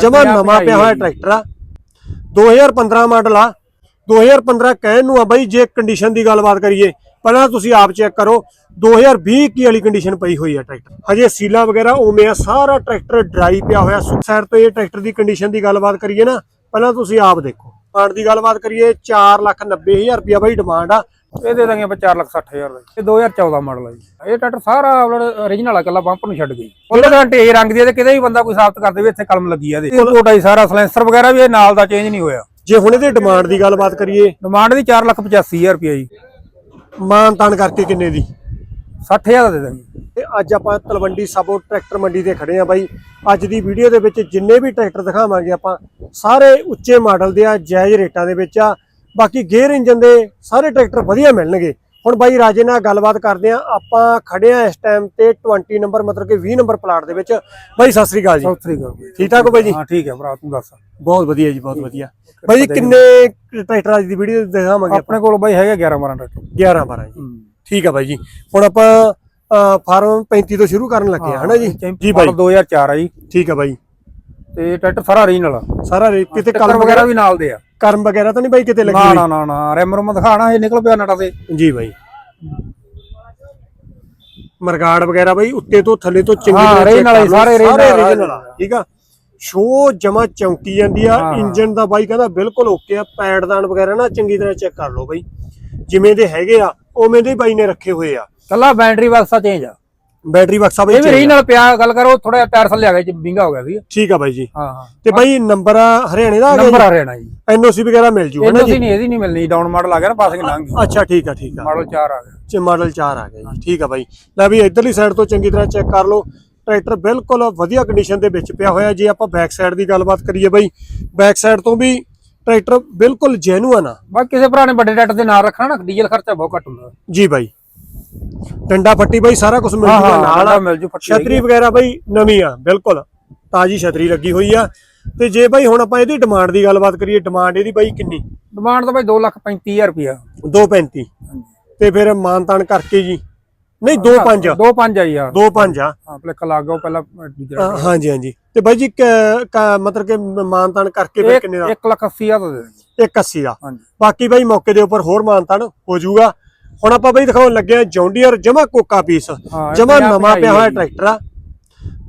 ਜਮਾ ਨਵਾਂ ਪਿਆ ਹੋਇਆ। ਟਰੈਕਟਰ ਆ। 2015 ਮਾਡਲ ਆ। 2015 ਕਹਿਣ ਨੂੰ ਆ ਬਾਈ ਜੇ ਕੰਡੀਸ਼ਨ ਦੀ ਗੱਲਬਾਤ ਕਰੀਏ ਪਹਿਲਾਂ ਤੁਸੀਂ ਆਪ ਚੈੱਕ ਕਰੋ 2020 ਕੀ ਵਾਲੀ ਕੰਡੀਸ਼ਨ ਪਈ ਹੋਈ ਆ ਟਰੈਕਟਰ। ਹਜੇ ਸੀਲਾ ਵਗੈਰਾ ਉਵੇਂ ਆ ਸਾਰਾ ਟਰੈਕਟਰ ਡਰਾਈ ਪਿਆ ਹੋਇਆ ਸੁਖ ਸਾਈਡ ਤੋਂ ਇਹ ਟਰੈਕਟਰ ਦੀ ਕੰਡੀਸ਼ਨ ਦੀ ਗੱਲਬਾਤ ਕਰੀਏ ਨਾ ਪਹਿਲਾਂ ਤੁਸੀਂ ਆਪ ਦੇਖੋ। ਡਿਮਾਂਡ ਦੀ ਗੱਲਬਾਤ ਕਰੀਏ 490000 ਰੁਪਇਆ ਬਾਈ ਡਿਮਾਂਡ ਆ। ਇਹ ਦੇ ਦਾਂਗੇ ਆਪਾਂ 460000 ਦਾ ਜੀ। ਇਹ 2014 ਮਾਡਲ ਹੈ ਜੀ। ਇਹ ਟਰੈਕਟਰ ਸਾਰਾ origignal ਆ ਕੱਲਾ ਬੰਪ ਨੂੰ ਛੱਡ ਗਈ ਉਹਦੇ ਗਾਰੰਟੀ ਇਹ ਰੰਗ ਦੀ ਹੈ ਤੇ ਕਿਤੇ ਵੀ ਬੰਦਾ ਕੋਈ ਸਾਬਤ ਕਰ ਦੇਵੇ ਇੱਥੇ ਕਲਮ ਲੱਗੀ ਆ ਇਹਦੇ। ਇਹ ਕੋਟਾ ਹੀ ਸਾਰਾ ਸਲੈਂਸਰ ਵਗੈਰਾ ਵੀ ਇਹ ਨਾਲ ਦਾ ਚੇਂਜ ਨਹੀਂ ਹੋਇਆ। ਜੇ ਹੁਣ ਇਹਦੀ ਡਿਮਾਂਡ ਦੀ ਗੱਲਬਾਤ ਕਰੀਏ। ਡਿਮਾਂਡ ਦੀ 485000 ਰੁਪਏ ਜੀ। ਮਾਨ ਤਾਨ ਕਰਕੇ ਕਿੰਨੇ ਦੀ? 60000 ਦਾ ਦੇ ਦਾਂਗੇ। ਤੇ ਅੱਜ ਆਪਾਂ ਤਲਵੰਡੀ ਸਾਬੋ ਟਰੈਕਟਰ ਮੰਡੀ ਤੇ ਖੜੇ ਆ ਬਾਈ। ਅੱਜ ਦੀ ਵੀਡੀਓ ਦੇ ਵਿੱਚ ਜਿੰਨੇ ਵੀ ਟਰੈਕਟਰ ਦਿਖਾਵਾਂਗੇ ਆਪਾਂ ਸਾਰੇ ਉੱਚੇ ਮਾਡਲ ਦੇ ਆ ਜਾਇਜ਼ ਰੇਟਾਂ ਦੇ ਵਿੱਚ ਆ। ਬਾਕੀ ਗੇਅਰ ਇੰਜਨ ਦੇ ਸਾਰੇ ਟਰੈਕਟਰ ਵਧੀਆ ਮਿਲਣਗੇ। ਹੁਣ ਬਾਈ ਰਾਜੇ ਨਾਲ ਗੱਲਬਾਤ ਕਰਦੇ ਆ ਆਪਾਂ ਖੜੇ ਆ ਇਸ ਟਾਈਮ ਤੇ 20 ਨੰਬਰ ਮਤਲਬ ਕਿ 20 ਨੰਬਰ ਪਲਾਟ ਦੇ ਵਿੱਚ। ਬਾਈ ਸਤਿ ਸ੍ਰੀ ਅਕਾਲ ਜੀ। ਸੌ ਤਰੀਕ ਹੋ ਗਈ ਠੀਕ ਠਾਕ ਹੋ ਬਾਈ ਜੀ? ਹਾਂ ਠੀਕ ਹੈ ਭਰਾ ਤੂੰ ਦੱਸ। ਬਹੁਤ ਵਧੀਆ ਜੀ ਬਹੁਤ ਵਧੀਆ। ਬਾਈ ਜੀ ਕਿੰਨੇ ਟਰੈਕਟਰ ਅੱਜ ਦੀ ਵੀਡੀਓ ਦਿਖਾਵਾਂਗੇ ਆਪਣੇ ਕੋਲ ਬਾਈ ਹੈਗਾ 11 12 ਟਰੈਕਟਰ। 11 12 ਜੀ। ਠੀਕ ਆ ਬਾਈ ਜੀ। ਹੁਣ ਆਪਾਂ ਫਾਰਮ 35 ਤੋਂ ਸ਼ੁਰੂ ਕਰਨ ਲੱਗੇ ਆ ਹਨਾ ਜੀ? ਜੀ ਬਾਈ। 2004 ਆ ਜੀ। ਠੀਕ ਆ ਬਾਈ। ਤੇ ਟਰੈਕਟਰ ਸਾਰਾ origignal ਆ। ਸਾਰਾ ਕਿਤੇ ਕਲਰ ਕਲਮ ਵਗੈਰਾ ਵੀ ਨਾਲ ਦੇ ਆ। ਕਰਮ ਵਗੈਰਾ ਤਾਂ ਨਹੀਂ ਬਾਈ ਕਿਤੇ ਲੱਗੀ ਨਾ? ਨਾ ਨਾ ਨਾ ਰੈਮ ਰੂਮ ਦਿਖਾਣਾ ਇਹ ਨਿਕਲ ਪਿਆ ਨਟਾ ਤੇ। ਜੀ ਬਾਈ। ਮਰਗਾੜ ਵਗੈਰਾ ਬਾਈ ਉੱਤੇ ਤੋਂ ਥੱਲੇ ਤੋਂ ਚੰਗੀ ਤਰ੍ਹਾਂ ਰੇ check ਨਾਲ ਹੀ, ਕਰ ਲਓ, ਸਾਰੇ ਰੇ ਨਾਲ ਆ। original ਆ, ਠੀਕ ਆ? ਸ਼ੋ ਜਮਾ ਚੌਂਕੀ ਜਾਂਦੀ ਆ। ਇੰਜਨ ਦਾ ਬਾਈ ਕਹਿੰਦਾ ਬਿਲਕੁਲ ਓਕੇ ਆ। ਪੈਡਦਾਨ ਵਗੈਰਾ ਨਾ ਚੰਗੀ ਤਰ੍ਹਾਂ ਚੈੱਕ ਕਰ ਲਓ ਬਾਈ। ਜਿਵੇਂ ਦੇ ਹੈਗੇ ਆ ਉਵੇਂ ਦੇ ਬਾਈ ਨੇ ਰੱਖੇ ਹੋਏ ਆ। ਕੱਲਾ ਬੈਟਰੀ ਬਕਸਾ ਚੇਂਜ ਆ। ਬੈਟਰੀ ਬਕਸਾ ਬਾਈ ਇਹ ਵੀ change ਰੀ ਆ। ਨਾਲ ਪਿਆ ਗੱਲ ਕਰੋ ਥੋੜਾ ਜਿਹਾ ਟਾਇਰ ਥੱਲੇ ਆ ਗਿਆ ਜੀ ਵਿੰਗਾ ਹੋ ਗਿਆ ਸੀ। ਠੀਕ ਆ ਬਾਈ ਜੀ। ਹਾਂ ਹਾਂ। ਤੇ ਬਾਈ ਨੰਬਰ ਹਰਿਆਣੇ ਦਾ ਆ ਨੰਬਰ ਗਿਆ ਆ ਰਿਹਾ ਜੀ ਐਨਓਸੀ ਵਗੈਰਾ ਮਿਲ ਜੂਗਾ ਨਾ ਜੀ? ਨਹੀਂ ਇਹਦੀ ਨਹੀਂ ਮਿਲਣੀ ਡਾਊਨ ਮਾਡਲ ਆ ਗਿਆ ਨਾ ਪਾਸਿੰਗ ਲੰਘ ਗਈ। ਅੱਛਾ ਠੀਕ ਆ ਠੀਕ ਆ। ਮਾਡਲ 4 ਆ ਗਿਆ। ਚ ਮਾਡਲ 4 ਆ ਗਿਆ ਜੀ। ਠੀਕ ਆ ਬਾਈ। ਲੈ ਵੀ ਇਧਰਲੀ ਸਾਈਡ ਤੋਂ ਚੰਗੀ ਤਰ੍ਹਾਂ ਚੈੱਕ ਕਰ ਲਓ। ਟਰੈਕਟਰ ਬਿਲਕੁਲ ਵਧੀਆ ਕੰਡੀਸ਼ਨ ਦੇ ਵਿੱਚ ਪਿਆ ਹੋਇਆ ਜੇ। ਆਪਾਂ ਬੈਕ ਸਾਈਡ ਦੀ ਗੱਲਬਾਤ ਕਰੀਏ ਬਾਈ। ਬੈਕ ਸਾਈਡ ਤੋਂ ਵੀ ਟਰੈਕਟਰ ਬਿਲਕੁਲ ਜੈਨੂਅਨ ਆ। ਬਾਕੀ ਕਿਸੇ ਭਰਾ ਨੇ ਵੱਡੇ ਟਰੈਕਟਰ ਦੇ ਨਾਲ ਰੱਖਣਾ ਨਾ ਡੀਜ਼ਲ ਖਰਚਾ ਬਹੁਤ ਘੱਟ ਹੁੰਦਾ। ਜੀ ਬਾਈ। ਡੰਡਾ ਫੱਟੀ ਬਾਈ ਸਾਰਾ ਕੁਝ ਮਿਲ ਜੂਗਾ ਨਾਲ ਆ ਮਿਲ ਜੂ, ਫੱਟੀ ਛਤਰੀ ਵਗੈਰਾ ਬਾਈ ਨਵੀਂ ਆ ਬਿਲਕੁਲ ਤਾਜੀ ਛਤਰੀ ਲੱਗੀ ਹੋਈ ਆ। ਤੇ ਜੇ ਬਾਈ ਹੁਣ ਆਪਾਂ ਇਹਦੀ ਡਿਮਾਂਡ ਦੀ ਗੱਲਬਾਤ ਕਰੀਏ ਡਿਮਾਂਡ ਇਹਦੀ ਬਾਈ ਕਿੰਨੀ? ਡਿਮਾਂਡ ਤਾਂ ਬਾਈ 2,35,000 ਰੁਪਿਆ 235 ਤੇ ਫਿਰ ਮਾਨਤਾਨ ਕਰਕੇ ਜੀ। ਨਹੀਂ 25 2 5 ਆ। ਯਾਰ 25 ਆ ਹਾਂ। ਭਲੇਖ ਲੱਗ ਪਹਿਲਾਂ ਦੂਜਾ ਹਾਂਜੀ ਹਾਂਜੀ। ਤੇ ਬਾਈ ਜੀ ਮਤਲਬ ਕਿ ਮਾਨਤਾਨ ਕਰਕੇ ਫਿਰ ਕਿੰਨੇ ਦਾ? 1 ਲੱਖ 80 ਹਜ਼ਾਰ ਦਾ ਦੇ ਦੇਣਗੇ 180 ਦਾ। ਬਾਕੀ ਬਾਈ ਮੌਕੇ ਦੇ ਉੱਪਰ ਹੋਰ ਮਾਨਤਾਨ ਹੋ ਜਾਊਗਾ ਹੁਣ ਆਪਾਂ ਬਾਈ ਦਿਖਾਉਣ ਲੱਗੇ ਆ ਜੌਂਡੀਅਰ ਜਮਾ ਕੋਕਾ ਪੀਸ। ਜਮਾ ਨਵਾਂ ਪਿਆ ਹੋਇਆ ਟਰੈਕਟਰ ਆ।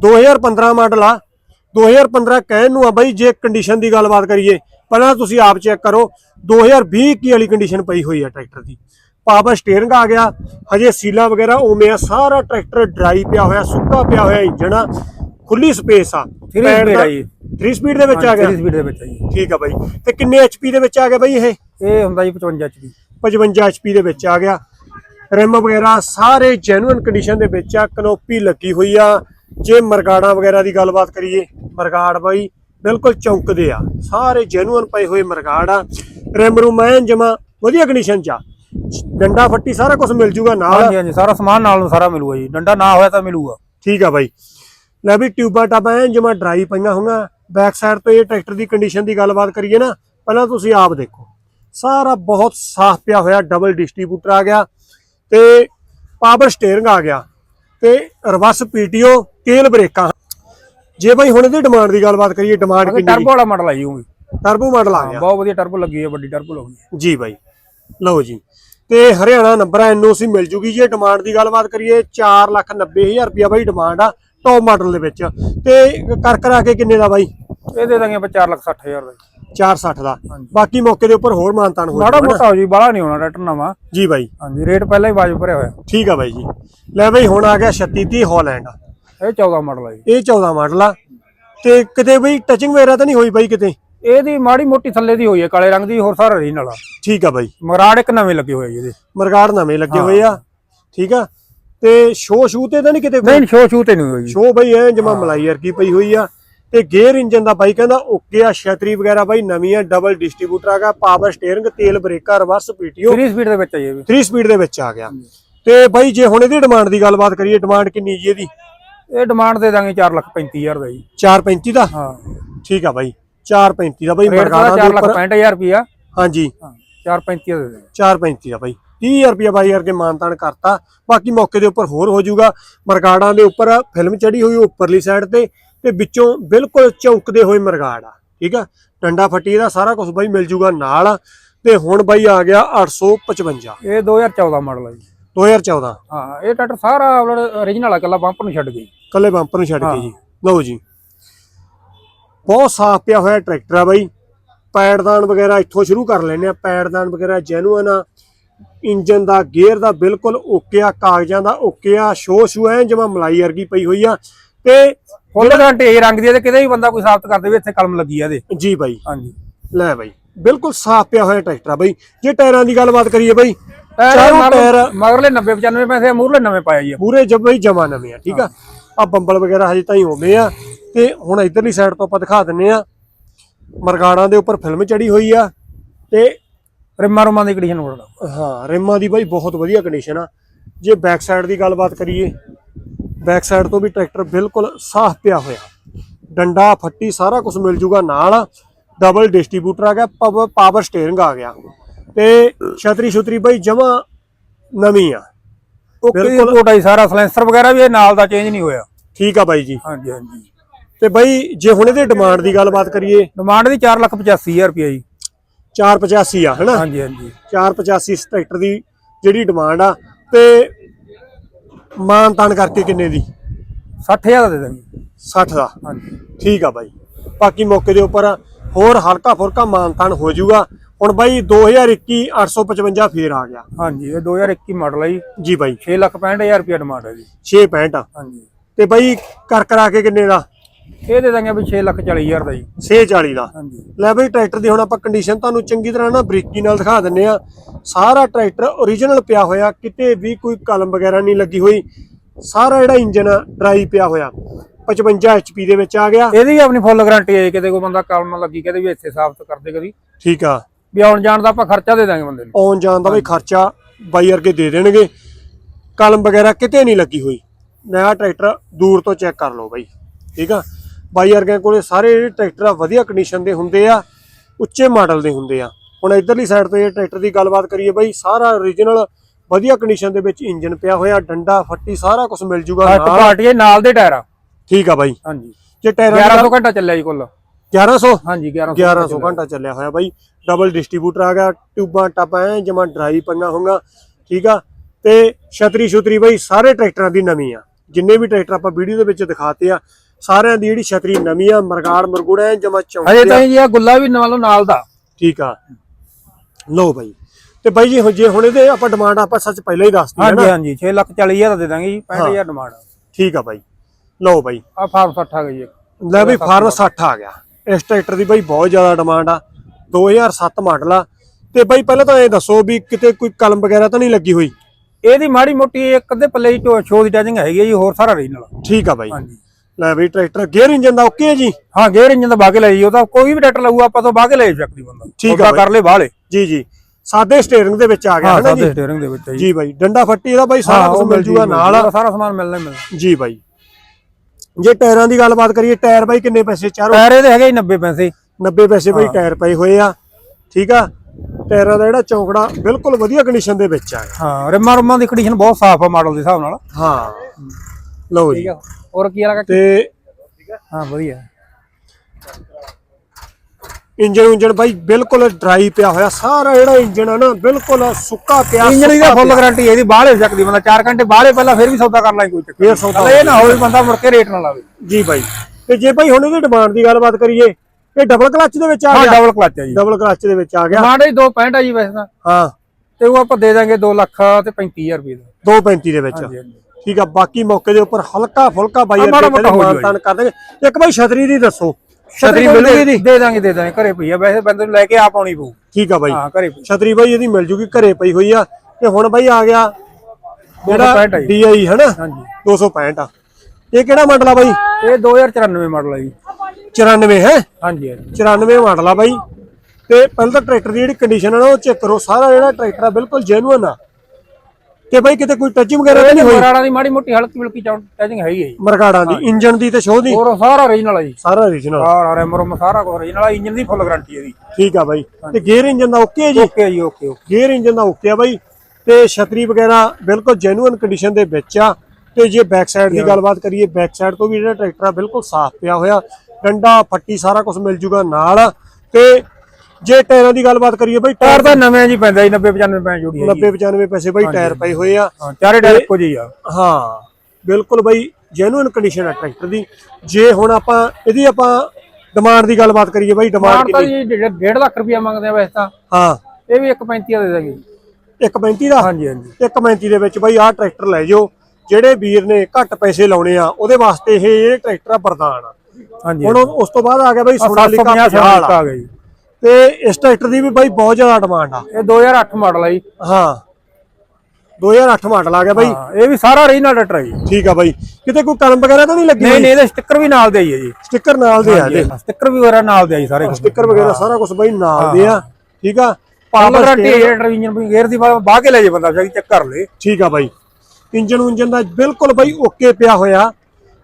2015 ਮਾਡਲ ਆ। 2015 ਕਹਿਣ ਨੂੰ ਆ ਬਾਈ ਜੇ ਕੰਡੀਸ਼ਨ ਦੀ ਗੱਲਬਾਤ ਕਰੀਏ ਪਹਿਲਾਂ ਤੁਸੀਂ ਆਪ ਚੈੱਕ ਕਰੋ 2020 ਕੀ ਵਾਲੀ ਕੰਡੀਸ਼ਨ ਪਈ ਹੋਈ ਆ ਟਰੈਕਟਰ ਦੀ। ਪਾਵਰ ਸਟੀਅਰਿੰਗ ਆ ਗਿਆ। ਹਜੇ ਸੀਲਾ ਵਗੈਰਾ ਉਵੇਂ ਆ ਸਾਰਾ ਟਰੈਕਟਰ ਡਰਾਈ ਪਿਆ ਹੋਇਆ ਸੁੱਕਾ ਪਿਆ ਹੋਇਆ ਇੰਜਣ ਆ। ਖੁੱਲੀ ਸਪੇਸ ਆ। 3 ਸਪੀਡ ਆ ਜੀ। 3 ਸਪੀਡ ਦੇ ਵਿੱਚ ਆ ਗਿਆ। 3 ਸਪੀਡ ਦੇ ਵਿੱਚ ਆ ਜੀ। ਠੀਕ ਆ ਬਾਈ। ਤੇ ਕਿੰਨੇ ਐਚਪੀ ਦੇ ਵਿੱਚ ਆ ਗਿਆ ਬਾਈ ਇਹ? ਇਹ ਹੁੰਦਾ ਜੀ 55 ਐਚਪੀ 55 ਐਚਪੀ ਦੇ ਵਿੱਚ ਆ ਗਿਆ। ਰਿਮ ਵਗੈਰਾ ਸਾਰੇ ਜੈਨੂਇਨ ਕੰਡੀਸ਼ਨ ਦੇ ਵਿੱਚ ਆ ਕਨੋਪੀ ਲੱਗੀ ਹੋਈ ਆ। ਜੇ ਮਰਗਾੜਾਂ ਵਗੈਰਾ ਦੀ ਗੱਲਬਾਤ ਕਰੀਏ ਮਰਗਾੜ ਬਾਈ ਬਿਲਕੁਲ ਚੌਂਕਦੇ ਆ। ਸਾਰੇ ਜੈਨੂਇਨ ਪਏ ਹੋਏ ਮਰਗਾੜ ਆ। ਰਿਮ ਰੂਮ ਐਨ ਜਮਾ ਵਧੀਆ ਕੰਡੀਸ਼ਨ ਚ ਆ। ਡੰਡਾ ਫੱਟੀ ਸਾਰਾ ਕੁਝ ਮਿਲ ਜੂਗਾ ਨਾਲ। ਹਾਂਜੀ ਹਾਂਜੀ ਸਾਰਾ ਸਮਾਨ ਨਾਲ ਨੂੰ ਸਾਰਾ ਮਿਲੂਗਾ ਜੀ। ਡੰਡਾ ਨਾ ਹੋਇਆ ਤਾਂ ਮਿਲੂਗਾ। ਠੀਕ ਆ ਬਾਈ। ਲੈ ਵੀ ਟਿਊਬਾਂ ਟਾਬਾਂ ਐਨ ਜਮਾ ਡਰਾਈ ਪਈਆਂ ਹੋਈਆਂ। ਬੈਕ ਸਾਈਡ ਤੋਂ ਇਹ ਟਰੈਕਟਰ ਦੀ ਕੰਡੀਸ਼ਨ ਦੀ ਗੱਲਬਾਤ ਕਰੀਏ ਨਾ ਪਹਿਲਾਂ ਤੁਸੀਂ ਆਪ ਦੇਖੋ। ਸਾਰਾ ਬਹੁਤ ਸਾਫ਼ ਪਿਆ ਹੋਇਆ ਡਬਲ ਡਿਸਟ੍ਰੀਬਿਊਟਰ ਆ ਗਿਆ ਤੇ ਪਾਵਰ ਸਟੀਅਰਿੰਗ ਆ ਗਿਆ ਤੇ ਰਿਵਰਸ ਪੀਟੀਓ ਤੇਲ ਬ੍ਰੇਕਾਂ ਜੇ ਬਾਈ ਹੁਣ ਇਹਦੀ ਡਿਮਾਂਡ ਦੀ ਗੱਲਬਾਤ ਕਰੀਏ ਡਿਮਾਂਡ ਕਿੰਨੀ ਟਰਬੋ ਵਾਲਾ ਮਾਡਲ ਆ ਜੀ ਉਹ ਵੀ। ਟਰਬੋ ਮਾਡਲ ਆ ਗਿਆ। ਬਹੁਤ ਵਧੀਆ ਟਰਬੋ ਲੱਗੀ ਹੈ ਵੱਡੀ ਟਰਬੋ ਲੱਗੀ ਹੈ ਜੀ ਬਾਈ ਲਓ ਜੀ। ਤੇ ਹਰਿਆਣਾ ਨੰਬਰ ਐਨਓਸੀ ਮਿਲ ਜੂਗੀ। ਜੇ ਡਿਮਾਂਡ ਦੀ ਗੱਲਬਾਤ ਕਰੀਏ 490000 ਰੁਪਿਆ ਬਾਈ ਡਿਮਾਂਡ ਆ ਟੌਪ ਮਾਡਲ ਦੇ ਵਿੱਚ। ਤੇ ਕਰ ਕਰਾ ਕੇ ਕਿੰਨੇ ਦਾ ਬਾਈ? ਇਹ ਦੇ ਦਾਂਗੇ ਆਪਾਂ 460000 ਦਾ ਜੀ। 460 ਦਾ। ਬਾਕੀ ਮੌਕੇ ਦੇ ਉੱਪਰ ਹੋਰ ਮਾਨਤਾਨ ਹੋ ਮਾੜਾ। ਮੋਟਾ ਹੋ ਜੀ ਬਾਹਲਾ ਨਹੀਂ ਹੋਣਾ ਟਰੈਕਟਰ ਨਵਾਂ। ਜੀ ਬਾਈ। ਹਾਂਜੀ ਰੇਟ ਪਹਿਲਾਂ ਹੀ ਵਾਜਬ ਭਰਿਆ ਹੋਇਆ। ਠੀਕ ਆ ਬਾਈ ਜੀ। ਲੈ ਬਾਈ ਹੁਣ ਆ ਗਿਆ 3630 ਹਾਲੈਂਡ। ਇਹ 14 ਮਾਡਲ ਆ ਜੀ। ਇਹ 14 ਮਾਡਲ ਆ। ਤੇ ਕਿਤੇ ਬਈ ਟਚਿੰਗ ਵਗੈਰਾ ਤਾਂ ਨਹੀਂ ਹੋਈ ਬਾਈ ਕਿਤੇ? ਇਹਦੀ ਮਾੜੀ ਮੋਟੀ ਥੱਲੇ ਦੀ ਹੋਈ ਹੈ ਕਾਲੇ ਰੰਗ ਦੀ ਹੋਰ ਸਾਰਾ ਰੀ ਨਾਲ ਠੀਕ ਆ ਬਾਈ। ਮਗਰਾੜ ਇੱਕ ਨਵੇਂ ਲੱਗੇ ਹੋਏ ਜੀ ਇਹਦੇ। ਮਰਗਾੜ ਨਵੇਂ ਲੱਗੇ ਹੋਏ ਆ। ਠੀਕ ਆ। ਤੇ ਸ਼ੋ ਸ਼ੂ ਤੇ ਤਾਂ ਨਹੀਂ ਕਿਤੇ ਨਹੀਂ ਸ਼ੋ ਸ਼ੂ ਤੇ ਨਹੀਂ ਹੋਈ ਸ਼ੋ ਬਈ ਐ ਜਮਾ ਮਲਾਈ ਵਰਗੀ ਪਈ ਹੋਈ ਆ। ਤੇ ਗੇਅਰ ਇੰਜਨ ਦਾ ਬਾਈ ਕਹਿੰਦਾ ਓਕੇ ਆ ਛਤਰੀ ਵਗੈਰਾ ਬਾਈ ਨਵੀਂ ਆ ਡਬਲ ਡਿਸਟ੍ਰੀਬਿਊਟਰ ਆਗਾ ਪਾਵਰ ਸਟੀਅਰਿੰਗ ਤੇਲ ਬ੍ਰੇਕਰ ਰਿਵਰਸ ਪੀਟੀਓ 3 ਸਪੀਡ ਦੇ ਵਿੱਚ ਆ ਜੀ ਇਹ ਵੀ। 3 ਸਪੀਡ ਦੇ ਵਿੱਚ ਆ ਗਿਆ। ਤੇ ਬਾਈ ਜੇ ਹੁਣ ਇਹਦੀ ਡਿਮਾਂਡ ਦੀ ਗੱਲਬਾਤ ਕਰੀਏ ਡਿਮਾਂਡ ਕਿੰਨੀ ਜੀ ਇਹਦੀ? ਇਹ ਡਿਮਾਂਡ ਦੇ ਦਾਂਗੇ 435000 ਦਾ ਜੀ। 435 ਦਾ? ਹਾਂ। ਠੀਕ ਆ ਬਾਈ 435 ਦਾ ਬਾਈ ਦਾ ਮਰਗਾਣਾ ਦੇ ਉੱਪਰ। 465000 ਰੁਪਿਆ ਹਾਂਜੀ। ਹਾਂ 435 ਦੇ ਦਾਂਗੇ। 435 ਦਾ ਬਾਈ 30000 ਰੁਪਇਆ ਬਾਈ ਕਰਕੇ ਮਾਨਤਾਨ ਕਰਤਾ। ਬਾਕੀ ਮੌਕੇ ਦੇ ਉੱਪਰ ਹੋਰ ਹੋ ਜਾਊਗਾ। ਮਰਗਾੜਾਂ ਦੇ ਉੱਪਰ ਫਿਲਮ ਚੜੀ ਹੋਈ ਉੱਪਰਲੀ ਸਾਈਡ ਤੇ। ਤੇ ਵਿੱਚੋਂ ਬਿਲਕੁਲ ਚੌਂਕਦੇ ਹੋਏ ਮਰਗਾੜ ਆ। ਠੀਕ ਆ? ਡੰਡਾ ਫੱਟੀ ਦਾ ਸਾਰਾ ਕੁਝ ਬਾਈ ਮਿਲ ਜੂਗਾ ਨਾਲ। ਤੇ ਹੁਣ ਬਾਈ ਆ ਗਿਆ 855 ਇਹ 2014 ਮਾਡਲ ਹੈ ਜੀ। 2014 ਹਾਂ ਇਹ ਟਰੈਕਟਰ ਸਾਰਾ origignal ਆ ਕੱਲਾ ਬੰਪ ਨੂੰ ਛੱਡ ਗਈ ਕੱਲੇ ਬੰਪਰ ਨੂੰ ਛੱਡ। ਕੇ ਜੀ। ਲਓ ਜੀ। ਬਹੁਤ ਸਾਫ਼ ਪਿਆ ਹੋਇਆ ਟਰੈਕਟਰ ਆ ਬਾਈ। ਪੈੜਦਾਨ ਵਗੈਰਾ ਇੱਥੋਂ ਸ਼ੁਰੂ ਕਰ ਲੈਨੇ ਆ। ਪੈੜਦਾਨ ਵਗੈਰਾ ਜੈਨੂਅਨ ਆ। ਇੰਜਨ ਦਾ ਗੇਅਰ ਦਾ ਬਿਲਕੁਲ ਓਕੇ ਆ। ਕਾਗਜ਼ਾਂ ਦਾ ਓਕੇ ਆ। ਸ਼ੋ ਸ਼ੂ ਐ ਜਮਾ ਮਲਾਈ ਵਰਗੀ ਪਈ ਹੋਈ ਆ। ਤੇ ਫੁੱਲ ਗਾਰੰਟੀ ਇਹ ਰੰਗ ਦੀ ਹੈ ਤੇ ਕਿਤੇ ਵੀ ਬੰਦਾ ਕੋਈ ਸਾਬਤ ਕਰ ਦੇਵੇ ਇੱਥੇ ਕਲਮ ਲੱਗੀ ਆ ਇਹਦੇ। ਜੀ ਬਾਈ। ਹਾਂਜੀ। ਲੈ ਬਾਈ ਬਿਲਕੁਲ ਸਾਫ਼ ਪਿਆ ਹੋਇਆ ਟਰੈਕਟਰ ਆ ਬਾਈ। ਜੇ ਟਾਇਰਾਂ ਦੀ ਗੱਲਬਾਤ ਕਰੀਏ ਬਾਈ ਟਾਇਰ ਚਾਰੋਂ ਨਾਲ ਟਾਇਰ ਮਗਰਲੇ 90 95 ਪੈਸੇ ਮੂਰਲੇ ਨਵੇਂ ਪਾਇਆ ਜੀ ਪੂਰੇ ਜਬ ਬਈ ਜਮਾ ਨਵੇਂ ਆ ਠੀਕ ਆ? ਆ ਬੰਬਲ ਵਗੈਰਾ ਹਜੇ ਤਾਈਂ ਹੋਵੇਂ ਆ। ਤੇ ਹੁਣ ਇਧਰਲੀ ਸਾਈਡ ਤੋਂ ਆਪਾਂ ਦਿਖਾ ਦਿੰਨੇ ਆ। ਮਰਗਾੜਾਂ ਦੇ ਉੱਪਰ ਫਿਲਮ ਚੜੀ ਹੋਈ ਆ। ਤੇ ਰਿਮਾਂ ਰੁਮਾਂ ਦੀ ਕੰਡੀਸ਼ਨ ਹੋਣਾ ਹਾਂ ਰਿਮਾਂ ਦੀ ਬਾਈ ਬਹੁਤ ਵਧੀਆ ਕੰਡੀਸ਼ਨ ਆ। ਜੇ ਬੈਕ ਸਾਈਡ ਦੀ ਗੱਲਬਾਤ ਕਰੀਏ ਬੈਕ ਸਾਈਡ ਤੋਂ ਵੀ ਟਰੈਕਟਰ ਬਿਲਕੁਲ ਸਾਫ਼ ਪਿਆ ਹੋਇਆ। ਡੰਡਾ ਫੱਟੀ ਸਾਰਾ ਕੁਝ ਮਿਲ ਜੂਗਾ ਨਾਲ। ਡਬਲ ਡਿਸਟ੍ਰੀਬਿਊਟਰ ਆ ਗਿਆ ਪਾਵ- ਪਾਵਰ ਸਟੀਅਰਿੰਗ ਆ ਗਿਆ। ਤੇ ਛਤਰੀ ਛੁਤਰੀ ਬਾਈ ਜਮਾ ਨਵੀਂ ਆ। ਓਕੇ। ਕੋਟਾ ਹੀ ਸਾਰਾ ਸਲੈਂਸਰ ਵਗੈਰਾ ਵੀ ਇਹ ਨਾਲ ਦਾ ਚੇਂਜ ਨਹੀਂ ਹੋਇਆ। ਠੀਕ ਆ ਬਾਈ ਜੀ। ਹਾਂਜੀ ਹਾਂਜੀ। ਤੇ ਬਾਈ ਜੇ ਹੁਣ ਇਹਦੇ ਡਿਮਾਂਡ ਦੀ ਗੱਲਬਾਤ ਕਰੀਏ। ਡਿਮਾਂਡ ਦੀ 485000 ਰੁਪਏ ਜੀ। 485 ਆ ਹਨਾ? ਹਾਂਜੀ ਹਾਂਜੀ। 485 ਇਸ ਟਰੈਕਟਰ ਦੀ ਜਿਹੜੀ ਡਿਮਾਂਡ ਆ। ਤੇ ਮਾਨ ਤਾਨ ਕਰਕੇ ਕਿੰਨੇ ਦੀ? 60000 ਦਾ ਦੇ ਦਾਂਗੇ 60 ਦਾ। ਹਾਂਜੀ। ਠੀਕ ਆ ਬਾਈ। ਬਾਕੀ ਮੌਕੇ ਦੇ ਉੱਪਰ ਹੋਰ ਹਲਕਾ ਫੁਲਕਾ ਮਾਨ ਤਾਨ ਹੋ ਜਾਊਗਾ। ਹੁਣ ਬਾਈ 2021 855 ਫੇਰ ਆ ਗਿਆ। ਹਾਂਜੀ ਇਹ 2021 ਮਾਡਲ ਹੈ ਜੀ। ਜੀ ਬਾਈ। 665000 ਰੁਪਏ ਡਿਮਾਂਡ ਹੈ ਜੀ। 665 ਹਾਂਜੀ। ਤੇ ਬਾਈ ਕਰ ਕਰਾ ਕੇ ਕਿੰਨੇ ਦਾ? ਇਹ ਦੇ ਦਾਂਗੇ ਵੀ 640000 ਦਾ ਜੀ। 640 ਦਾ। ਹਾਂਜੀ। ਲੈ ਬਈ ਟਰੈਕਟਰ ਦੀ ਹੁਣ ਆਪਾਂ ਕੰਡੀਸ਼ਨ ਤੁਹਾਨੂੰ ਚੰਗੀ ਤਰ੍ਹਾਂ ਨਾ ਬਰੀਕੀ ਨਾਲ ਦਿਖਾ ਦਿੰਨੇ ਆ ਸਾਰਾ ਟਰੈਕਟਰ ਓਰੀਜਨਲ ਪਿਆ ਹੋਇਆ ਕਿਤੇ ਵੀ ਕੋਈ ਕਲਮ ਵਗੈਰਾ ਨਹੀਂ ਲੱਗੀ ਹੋਈ। ਸਾਰਾ ਜਿਹੜਾ ਇੰਜਨ ਡਰਾਈ ਪਿਆ ਹੋਇਆ। 55 HP ਦੇ ਵਿੱਚ ਆ ਗਿਆ। ਇਹਦੀ ਵੀ ਆਪਣੀ ਫੁੱਲ ਗਾਰੰਟੀ ਹੈ ਕਿਤੇ ਕੋਈ ਬੰਦਾ ਕਲਮ ਲੱਗੀ ਕਿਤੇ ਵੀ ਇੱਥੇ ਸਾਬਤ ਕਰਦੇ ਕਦੀ ਠੀਕ ਆ। ਵੀ ਆਉਣ ਜਾਣ ਦਾ ਆਪਾਂ ਖਰਚਾ ਦੇ ਦਾਂਗੇ ਬੰਦੇ ਨੂੰ। ਆਉਣ ਜਾਣ ਦਾ ਬਈ ਖਰਚਾ ਬਾਈ ਵਰਗੇ ਦੇ ਦੇਣਗੇ। ਕਲਮ ਵਗੈਰਾ ਕਿਤੇ ਨਹੀਂ ਲੱਗੀ ਹੋਈ। ਨया ਟਰੈਕਟਰ ਦੂਰ ਤੋਂ ਚੈੱਕ ਕਰ ਲਓ ਬਾਈ। ਠੀਕ ਆ? ਬਾਈ ਵਰਗਿਆਂ ਕੋਲੇ ਸਾਰੇ ਜਿਹੜੇ ਟਰੈਕਟਰ ਆ ਵਧੀਆ ਕੰਡੀਸ਼ਨ ਦੇ ਹੁੰਦੇ ਆ ਉੱਚੇ ਮਾਡਲ ਦੇ ਹੁੰਦੇ ਆ। ਹੁਣ ਇਧਰਲੀ ਸਾਈਡ ਤੇ ਇਹ ਟਰੈਕਟਰ ਦੀ ਗੱਲਬਾਤ ਕਰੀਏ ਬਾਈ ਸਾਰਾ origignal ਵਧੀਆ ਕੰਡੀਸ਼ਨ ਦੇ ਵਿੱਚ ਇੰਜਨ ਪਿਆ ਹੋਇਆ ਡੰਡਾ ਫੱਟੀ ਸਾਰਾ ਕੁਝ ਮਿਲ ਜੂਗਾ ਨਾਲ। ਪਾਰਟੀ ਨਾਲ ਦੇ ਟਾਇਰ ਆ। ਠੀਕ ਆ ਬਾਈ। ਹਾਂਜੀ। ਜੇ ਟਾਇਰਾਂ ਦੀ 1100 ਘੰਟਾ ਚੱਲਿਆ ਜੀ ਕੁੱਲ। 1100 ਹਾਂਜੀ 1100 1100 ਘੰਟਾ ਚੱਲਿਆ। ਹੋਇਆ ਬਾਈ। ਡਬਲ ਡਿਸਟ੍ਰੀਬਿਊਟਰ ਆ ਗਿਆ ਟਿਊਬਾਂ ਟਾਪਾਂ ਐ ਜਮਾ ਡਰਾਈ ਪਈਆਂ ਹੋਊਗਾ ਠੀਕ ਆ? ਤੇ ਛਤਰੀ ਛੁਤਰੀ ਬਾਈ ਸਾਰੇ ਟਰੈਕਟਰਾਂ ਦੀ ਨਵੀਂ ਆ। ਜਿੰਨੇ ਵੀ ਟਰੈਕਟਰ ਆਪਾਂ ਵੀਡੀਓ ਦੇ ਵਿੱਚ ਦਿਖਾਤੇ ਆ ਸਾਰਿਆਂ ਦੀ ਜਿਹੜੀ ਛਤਰੀ ਨਵੀਂ ਆ ਮਰਗਾੜ ਮਰਗੁੜਾ ਜਮਾ ਹਜੇ ਚੌਂਕੀ ਤਾਂ ਜੀ ਇਹ ਗੁੱਲਾ ਵੀ ਨਾਲੋਂ ਨਾਲ ਦਾ। ਠੀਕ ਆ। ਲਓ ਬਾਈ। ਤੇ ਬਾਈ ਜੀ ਜੇ ਹੁਣ ਇਹਦੇ ਆਪਾਂ ਡਿਮਾਂਡ ਆਪਾਂ ਸੱਚ ਪਹਿਲਾਂ ਹੀ ਦੱਸਤੀ ਹੈ ਹਾਂਜੀ ਨਾ ਹਾਂਜੀ 640000 ਦਾ ਦੇ ਦਾਂਗੇ ਜੀ 65000 ਡਿਮਾਂਡ ਠੀਕ ਆ ਬਾਈ। ਲਓ ਬਾਈ। ਆ ਫਾਰਮ 60 ਆ ਗਈ ਜੀ। ਲੈ ਬਈ ਫਾਰਮ 60 ਆ ਗਿਆ। ਇਸ ਟਰੈਕਟਰ ਦੀ ਬਾਈ ਬਹੁਤ ਜ਼ਿਆਦਾ ਡਿਮਾਂਡ ਆ। 2007 ਮਾਡਲ ਆ। ਤੇ ਬਾਈ ਪਹਿਲਾਂ ਤਾਂ ਇਹ ਦੱਸੋ ਵੀ ਕਿਤੇ ਕੋਈ ਕਲਮ ਵਗੈਰਾ ਤਾਂ ਨਹੀਂ ਲੱਗੀ ਹੋਈ? ਇਹਦੀ ਮਾੜੀ ਮੋਟੀ ਇੱਕ ਅੱਧੇ ਪੱਲੇ ਦੀ ਸ਼ੋ ਦੀ ਟੈਚਿੰਗ ਹੈਗੀ ਜੀ ਹੋਰ ਸਾਰਾ ਰੀਜਨਲ ਠੀਕ ਆ ਬਾਈ। ਹਾਂਜੀ। ਲੈ ਬਈ ਟਰੈਕਟਰ ਗੇਅਰ ਇੰਜਨ ਦਾ ਓਕੇ ਹੈ ਜੀ? ਹਾਂ ਗੇਅਰ ਇੰਜਨ ਦਾ ਬਾਗੇ ਲੈ ਜੀ ਉਹ ਤਾਂ ਕੋਈ ਵੀ ਟਰੈਕਟਰ ਲਊ ਆਪਾਂ ਤੋਂ ਬਾਗੇ ਲੈ ਸਕਦੀ ਬੰਦਾ। ਠੀਕ ਆ। ਕਰ ਲੈ। ਬਾਹਲੇ ਜੀ ਜੀ। ਸਾਦੇ ਸਟੀਅਰਿੰਗ ਦੇ ਵਿੱਚ ਆ ਗਿਆ ਹਾਂ ਨਾ ਸਾਦੇ ਜੀ ਸਟੀਅਰਿੰਗ ਦੇ ਵਿੱਚ ਜੀ। ਬਾਈ ਡੰਡਾ ਫੱਟੀ ਇਹਦਾ ਬਾਈ ਸਾਰਾ ਕੁਝ ਮਿਲ ਜੂਗਾ ਨਾਲ। ਸਾਰਾ ਸਮਾਨ ਮਿਲਣਾ ਮਿਲਣਾ। ਜੀ ਬਾਈ। ਜੇ ਟਾਇਰਾਂ ਦੀ ਗੱਲਬਾਤ ਕਰੀਏ ਟਾਇਰ ਬਾਈ ਕਿੰਨੇ ਪੈਸੇ ਚਾਰੋਂ? ਟਾਇਰ ਇਹਦੇ ਹੈਗੇ ਜੀ 90 ਪੈਸੇ। 90 ਪੈਸੇ ਬਾਈ ਟਾਇਰ ਪਏ ਹੋਏ ਆ ਠੀਕ ਆ? ਟਾਇਰਾਂ ਦਾ ਜਿਹੜਾ ਚੌਂਕੜਾ ਬਿਲਕੁਲ ਵਧੀਆ ਕੰਡੀਸ਼ਨ ਦੇ ਵਿੱਚ ਆ ਹਾਂ ਰਿਮਾਂ ਰੁਮਾਂ ਦੀ ਕੰਡੀਸ਼ਨ ਬਹੁਤ ਸਾਫ਼ ਆ ਮਾਡਲ ਦੇ ਹਿਸਾਬ ਨਾਲ। ਹਾਂ। ਲਓ ਜੀ। ਠੀਕ ਆ। ਹੋਰ ਕੀ ਲੱਗਾ ਤੇ ਹਾਂ ਵਧੀਆ। ਇੰਜਨ ਉਂਜਨ ਬਾਈ ਬਿਲਕੁਲ ਡਰਾਈ ਪਿਆ ਹੋਇਆ। ਸਾਰਾ ਜਿਹੜਾ ਇੰਜਨ ਆ ਨਾ ਬਿਲਕੁਲ ਸੁੱਕਾ ਪਿਆ ਇੰਜਨ ਦੀ ਫੁੱਲ। ਗਾਰੰਟੀ ਇਹਦੀ ਬਾਹਲੇ ਹੋ ਸਕਦੀ ਬੰਦਾ 4 ਘੰਟੇ ਬਾਹਲੇ ਪਹਿਲਾਂ ਫਿਰ ਵੀ ਸੌਦਾ ਕਰ ਲਾਂ ਕੋਈ ਚੱਕਰ ਸੌਦਾ। ਇਹ ਨਾ ਹੋਵੇ ਬੰਦਾ ਮੁੜ ਕੇ ਰੇਟ ਨਾ ਲਾਵੇ। ਜੀ ਬਾਈ। ਤੇ ਜੇ ਬਾਈ ਹੁਣ ਇਹਦੀ ਡਿਮਾਂਡ ਦੀ ਗੱਲਬਾਤ ਕਰੀਏ ਇਹ ਡਬਲ ਕਲਚ ਦੇ ਵਿੱਚ ਆ ਹਾਂ ਗਿਆ। ਡਬਲ ਕਲਚ ਹੈ ਜੀ। ਡਬਲ ਕਲਚ ਦੇ ਵਿੱਚ ਆ ਗਿਆ। ਡਿਮਾਂਡ ਹੀ 265 ਆ ਜੀ ਵੈਸੇ ਤਾਂ। ਹਾਂ। ਤੇ ਉਹ ਆਪਾਂ ਦੇ ਦਾਂਗੇ 2 ਲੱਖ ਤੇ 35000 ਰੁਪਏ ਦਾ। 235 ਦੇ ਵਿੱਚ। ਠੀਕ ਆ ਬਾਕੀ ਮੌਕੇ ਦੇ ਉੱਪਰ ਹਲਕਾ ਫੁਲਕਾ ਬਾਈ ਮਾੜਾ ਮੋਟਾ ਹੋ ਜਾਊਗਾ ਮਾਨਤਾਨ ਕਰ ਦੇਣਗੇ। ਇੱਕ ਬਾਈ ਛਤਰੀ ਦੀ ਦੱਸੋ। ਛਤਰੀ ਮਿਲੂਗੀ ਦੇ ਦੇ ਦਾਂਗੇ ਦੇ ਦਾਂਗੇ ਘਰੇ ਪਈ ਆ। ਵੈਸੇ ਬੰਦੇ ਨੂੰ ਲੈ ਕੇ ਆਪ ਆਉਣੀ ਪਊ। ਠੀਕ ਆ ਬਾਈ। ਹਾਂ ਘਰੇ ਪਈ। ਛਤਰੀ ਬਾਈ ਇਹਦੀ ਮਿਲ ਜੂਗੀ ਘਰੇ ਪਈ ਹੋਈ ਆ। ਤੇ ਹੁਣ ਬਾਈ ਆ ਗਿਆ ਜਿਹੜਾ 265 ਆ ਜੀ। DI ਹੈ ਨਾ? ਹਾਂਜੀ। 265 ਆ। ਇਹ ਕਿਹੜਾ ਮਾਡਲ ਆ ਬਾਈ? ਇਹ 2094 ਮਾਡਲ ਆ ਜੀ। 94 ਹੈ? ਹਾਂਜੀ ਹਾਂਜੀ। 94 ਮਾਡਲ ਆ ਬਾਈ। ਤੇ ਪਹਿਲਾਂ ਤਾਂ ਟਰੈਕਟਰ ਦੀ ਜਿਹੜੀ ਕੰਡੀਸ਼ਨ ਆ ਨਾ ਉਹ ਚੈੱਕ ਕਰੋ। ਸਾਰਾ ਜਿਹੜਾ ਟਰੈਕਟਰ ਆ ਬਿਲਕੁਲ ਜੈਨੂਅਨ ਆ। ਤੇ ਬਾਈ ਕਿਤੇ ਕੋਈ ਟੱਚਿੰਗ ਵਗੈਰਾ ਤਾਂ ਨਹੀਂ ਹੋਈ? ਮਰਾੜਾ ਦੀ ਮਾੜੀ ਮੋਟੀ ਹਲਕੀ ਬਿਲਕੀ ਟੈਚਿੰਗ ਹੈਗੀ ਹੈ ਜੀ। ਮਰਗਾੜਾਂ ਦੀ ਇੰਜਨ ਦੀ ਤੇ ਸ਼ੋਅ ਦੀ? ਹੋਰ ਸਾਰਾ ਓਰੀਜਨਲ ਆ ਜੀ। ਸਾਰਾ origignal ਸਾਰਾ ਰੈਮ ਰੋਮ ਸਾਰਾ ਕੁਝ ਓਰੀਜਨਲ ਆ ਇੰਜਨ ਦੀ ਫੁੱਲ ਗਾਰੰਟੀ ਹੈ ਇਹਦੀ ਠੀਕ ਆ ਬਾਈ। ਤੇ ਗੇਅਰ ਇੰਜਨ ਦਾ ਓਕੇ ਹੈ ਜੀ? ਓਕੇ ਜੀ ਓਕੇ ਓਕੇ ਗੇਅਰ ਇੰਜਨ ਦਾ ਓਕੇ ਆ ਬਾਈ। ਤੇ ਛਤਰੀ ਵਗੈਰਾ ਬਿਲਕੁਲ ਜੈਨੂਅਨ ਕੰਡੀਸ਼ਨ ਦੇ ਵਿੱਚ ਆ। ਤੇ ਜੇ ਬੈਕ ਸਾਈਡ ਦੀ ਗੱਲਬਾਤ ਕਰੀਏ ਬੈਕ ਸਾਈਡ ਤੋਂ ਵੀ ਜਿਹੜਾ ਟਰੈਕਟਰ ਆ ਬਿਲਕੁਲ ਸਾਫ਼ ਪਿਆ ਹੋਇਆ। ਡੰਡਾ ਫੱਟੀ ਸਾਰਾ ਕੁਝ ਮਿਲ ਜੂਗਾ ਨਾਲ। ਤੇ ਜੇ ਟਾਇਰਾਂ ਦੀ ਗੱਲਬਾਤ ਕਰੀਏ ਬਈ ਟਾਇਰ ਤਾਂ ਨਵੇਂ ਜੀ ਪੈਂਦਾ ਜੀ 90 95 ਪੈਂ ਜੋੜੀ ਹੈ 90 95 ਪੈਸੇ ਬਈ ਟਾਇਰ ਪਏ ਹੋਏ ਆ। ਚਾਰੇ ਟਾਇਰ ਇੱਕੋ ਜਿਹੇ ਆ। ਹਾਂ ਬਿਲਕੁਲ ਬਈ ਜੈਨੂਇਨ ਕੰਡੀਸ਼ਨ ਹੈ ਟਰੈਕਟਰ ਦੀ। ਜੇ ਹੁਣ ਆਪਾਂ ਇਹਦੀ ਆਪਾਂ ਡਿਮਾਂਡ ਦੀ ਗੱਲਬਾਤ ਕਰੀਏ ਬਈ ਡਿਮਾਂਡ ਤਾਂ ਜੀ 1.5 ਲੱਖ ਰੁਪਇਆ ਮੰਗਦੇ ਆ ਵੈਸੇ ਤਾਂ। ਹਾਂ। ਇਹ ਵੀ 1.35 ਦੇ ਦਾਂਗੇ ਜੀ। 135 ਦਾ? ਹਾਂਜੀ ਹਾਂਜੀ। 135 ਦੇ ਵਿੱਚ ਬਈ ਆਹ ਟਰੈਕਟਰ ਲੈ ਜਾਓ। ਜਿਹੜੇ ਵੀਰ ਨੇ ਘੱਟ ਪੈਸੇ ਲਾਉਣੇ ਆ ਉਹਦੇ ਵਾਸਤੇ ਇਹ ਇਹ ਟਰੈਕਟਰ ਆ ਵਰਦਾਨ ਆ। ਹਾਂਜੀ ਹੁਣ ਉਸ ਤੋਂ ਬਾਅਦ ਆ ਗਿਆ ਬਈ ਸੋਨਾਲੀਕਾ 750 50 ਵਾਲਾ ਆ। ਗਿਆ ਜੀ। ਤੇ ਇਸ ਟਰੈਕਟਰ ਦੀ ਵੀ ਬਈ ਬਹੁਤ ਜ਼ਿਆਦਾ ਡਿਮਾਂਡ ਆ। ਇਹ 2008 ਮਾਡਲ ਆ ਜੀ। ਹਾਂ। 2008 ਮਾਡਲ ਆ ਗਿਆ ਬਈ। ਹਾਂ ਇਹ ਵੀ ਸਾਰਾ ਰੀਜਨਲ ਟਰੈਕਟਰ ਜੀ। ਠੀਕ ਆ ਬਈ। ਕਿਤੇ ਕੋਈ ਕਲਮ ਵਗੈਰਾ ਤਾਂ ਨਹੀਂ ਲੱਗੀ ਨਹੀਂ ਨਹੀਂ ਇਹਦੇ ਸਟicker ਵੀ ਨਾਲ ਦੇ ਹੀ ਹੈ ਜੀ। ਸਟicker ਨਾਲ ਦੇ ਆ ਇਹਦੇ। ਸਟicker ਵੀ ਵਗੈਰਾ ਨਾਲ ਦੇ ਆ ਜੀ ਸਾਰੇ ਸਟicker ਵਗੈਰਾ ਸਾਰਾ ਕੁਝ ਬਈ ਨਾਲ ਦੇ ਆ। ਠੀਕ ਆ? ਪਾਵਰ ਗਾਰੰਟੀ ਹੈ ਇੰਜਨ ਵੀ ਗੇਅਰ ਦੀ ਬਾਹ ਕੇ ਲੈ ਜੇ ਬੰਦਾ ਜਾ ਚੈੱਕ ਕਰ ਲੇ। ਠੀਕ ਆ ਬਾਈ। ਇੰਜਨ ਉਂਜਨ ਦਾ ਬਿਲਕੁਲ ਬਾਈ ਓਕੇ ਪਿਆ ਹੋਇਆ।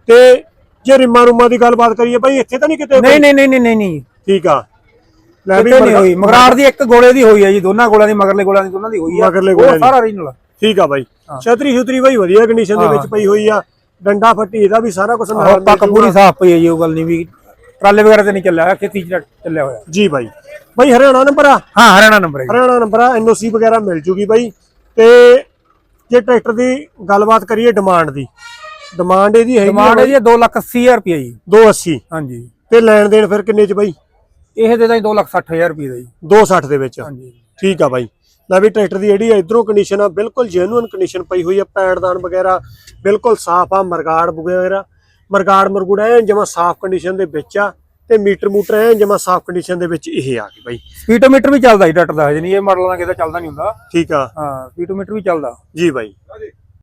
ਤੇ ਜੇ ਰਿਮਾ ਰੁਮਾ ਦੀ ਗੱਲਬਾਤ ਕਰੀਏ ਬਾਈ ਇੱਥੇ ਤਾਂ ਨਹੀਂ ਕਿਤੇ ਨਹੀਂ ਨਹੀਂ ਨਹੀਂ ਨਹੀਂ ਨਹੀਂ। ਠੀਕ ਆ। ਲੈ ਵੀ ਕਿਤੇ ਨਹੀਂ ਹੋਈ? ਮਗਰਾੜ ਦੀ ਇੱਕ ਗੋਲੇ ਦੀ ਹੋਈ ਹੈ ਜੀ ਦੋਨਾਂ ਗੋਲਿਆਂ ਦੀ ਮਗਰਲੇ ਗੋਲਿਆਂ ਦੀ ਦੋਨਾਂ ਦੀ ਹੋਈ ਆ। ਮਗਰਲੇ ਉਹ ਗੋਲਿਆਂ ਦੀ। ਸਾਰਾ ਰੀਜਨਲ ਠੀਕ ਆ ਬਾਈ। ਛਤਰੀ ਛੁਤਰੀ ਬਾਈ ਵਧੀਆ ਕੰਡੀਸ਼ਨ ਦੇ ਵਿੱਚ ਪਈ ਹੋਈ ਆ। ਡੰਡਾ ਫੱਟੀ ਇਹਦਾ ਵੀ ਸਾਰਾ ਕੁਝ ਨਾਲ ਪੱਕ ਪੂਰੀ ਸਾਫ਼ ਪਈ ਹੈ ਜੀ ਉਹ ਗੱਲ ਨਹੀਂ ਵੀ ਟਰਾਲੇ ਵਗੈਰਾ ਤੇ ਨਹੀਂ ਚੱਲਿਆ ਹੋਇਆ ਖੇਤੀ ਚ ਚੱਲਿਆ ਹੋਇਆ। ਜੀ ਬਾਈ। ਬਾਈ ਹਰਿਆਣਾ ਨੰਬਰ ਆ? ਹਾਂ ਹਰਿਆਣਾ ਨੰਬਰ ਹੈ ਜੀ। ਹਰਿਆਣਾ ਨੰਬਰ ਆ ਐਨਓਸੀ ਵਗੈਰਾ ਮਿਲ ਜੂਗੀ ਬਾਈ। ਤੇ ਜੇ ਟਰੈਕਟਰ ਦੀ ਗੱਲਬਾਤ ਕਰੀਏ ਡਿਮਾਂਡ ਦੀ। ਡਿਮਾਂਡ ਇਹਦੀ ਹੈਗੀ ਡਿਮਾਂਡ ਹੈ ਜੀ 280000 ਰੁਪਏ ਜੀ। 280 ਹਾਂਜੀ। ਤੇ ਲੈਣ ਦੇਣ ਫਿਰ ਕਿੰਨੇ ਚ ਬਾਈ? ਇਹ ਦੇ ਦਾਂ 260000 ਰੁਪਏ ਦਾ ਜੀ। 260 ਦੇ ਵਿੱਚ। ਹਾਂਜੀ। ਠੀਕ ਆ ਬਾਈ। ਲੈ ਵੀ ਟਰੈਕਟਰ ਦੀ ਜਿਹੜੀ ਇਧਰੋਂ ਕੰਡੀਸ਼ਨ ਆ ਬਿਲਕੁਲ ਜੈਨੂਇਨ ਕੰਡੀਸ਼ਨ ਪਈ ਹੋਈ ਆ ਪੈੜਦਾਨ ਵਗੈਰਾ ਬਿਲਕੁਲ ਸਾਫ਼ ਆ ਮਰਗਾੜ ਵਗੈਰਾ। ਮਰਗਾੜ ਮਰਗੁੜਾ ਐ ਜਮਾ ਸਾਫ਼ ਕੰਡੀਸ਼ਨ ਦੇ ਵਿੱਚ ਆ ਤੇ ਮੀਟਰ ਮੂਟਰ ਐ ਜਮਾ ਸਾਫ਼ ਕੰਡੀਸ਼ਨ ਦੇ ਵਿੱਚ ਇਹ ਆ ਗਈ ਬਾਈ। ਸਪੀਡੋਮੀਟਰ ਵੀ ਚੱਲਦਾ ਜੀ ਟਰੈਕਟਰ ਦਾ ਹਜੇ ਨਹੀਂ ਇਹ ਮਾਡਲ ਨਾਲ ਕਿਤੇ ਚੱਲਦਾ ਨਹੀਂ ਹੁੰਦਾ। ਠੀਕ ਆ। ਹਾਂ ਸਪੀਡੋਮੀਟਰ ਵੀ ਚੱਲਦਾ। ਜੀ ਬਾਈ।